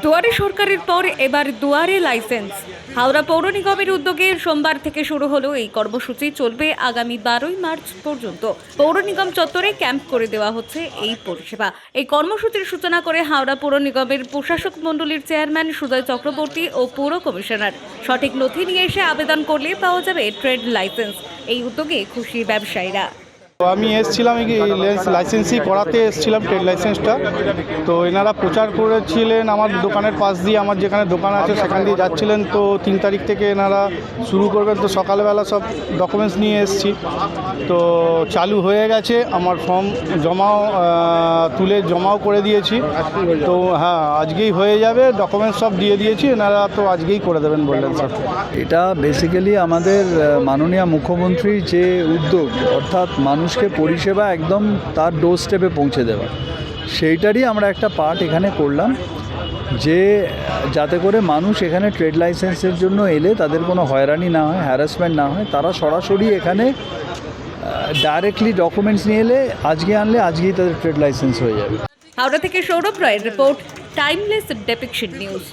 দুয়ারে সরকারের পর এবার দুয়ারে লাইসেন্স। হাওড়া পৌর নিগমের উদ্যোগে সোমবার থেকে শুরু হলো এই কর্মসূচি। চলবে আগামী বারোই মার্চ পর্যন্ত। পৌর নিগম চত্বরে ক্যাম্প করে দেওয়া হচ্ছে এই পরিষেবা। এই কর্মসূচির সূচনা করে হাওড়া পৌর নিগমের প্রশাসক মণ্ডলীর চেয়ারম্যান সুজয় চক্রবর্তী ও পৌর কমিশনার। সঠিক নথি নিয়ে এসে আবেদন করলে পাওয়া যাবে ট্রেড লাইসেন্স। এই উদ্যোগে খুশি ব্যবসায়ীরা। আমি এসেছিলাম লাইসেন্সই করাতে এসেছিলাম ট্রেড লাইসেন্সটা তো এনারা প্রচার করেছিলেন আমার দোকানের পাশ দিয়ে, আমার যেখানে দোকান আছে সেখান দিয়ে যাচ্ছিলেন। তো তিন তারিখ থেকে এনারা শুরু করবেন। তো সকালবেলা সব ডকুমেন্টস নিয়ে এসেছি। তো চালু হয়ে গেছে। আমার ফর্ম জমাও তুলে জমাও করে দিয়েছি। তো হ্যাঁ আজকেই হয়ে যাবে। ডকুমেন্টস সব দিয়ে দিয়েছি। এনারা তো আজকেই করে দেবেন বললেন স্যার এটা বেসিক্যালি আমাদের মাননীয় মুখ্যমন্ত্রীর যে উদ্যোগ, অর্থাৎ মানুষকে পরিষেবা একদম তার ডোর স্টেপে পৌঁছে দেওয়া। সেইটারই আমরা একটা পার্ট এখানে করলাম যে, যাতে করে মানুষ এখানে ট্রেড লাইসেন্সের জন্য এলে তাদের কোনো হয়রানি না হয় হ্যারাসমেন্ট না হয়, তারা সরাসরি এখানে ডাইরেক্টলি ডকুমেন্টস নিয়ে এলে, আজকে আনলে আজকেই তাদের ট্রেড লাইসেন্স হয়ে যাবে। হাওড়া থেকে সৌরভ রায়ের রিপোর্ট টাইমলেস ডেপিকশন নিউজ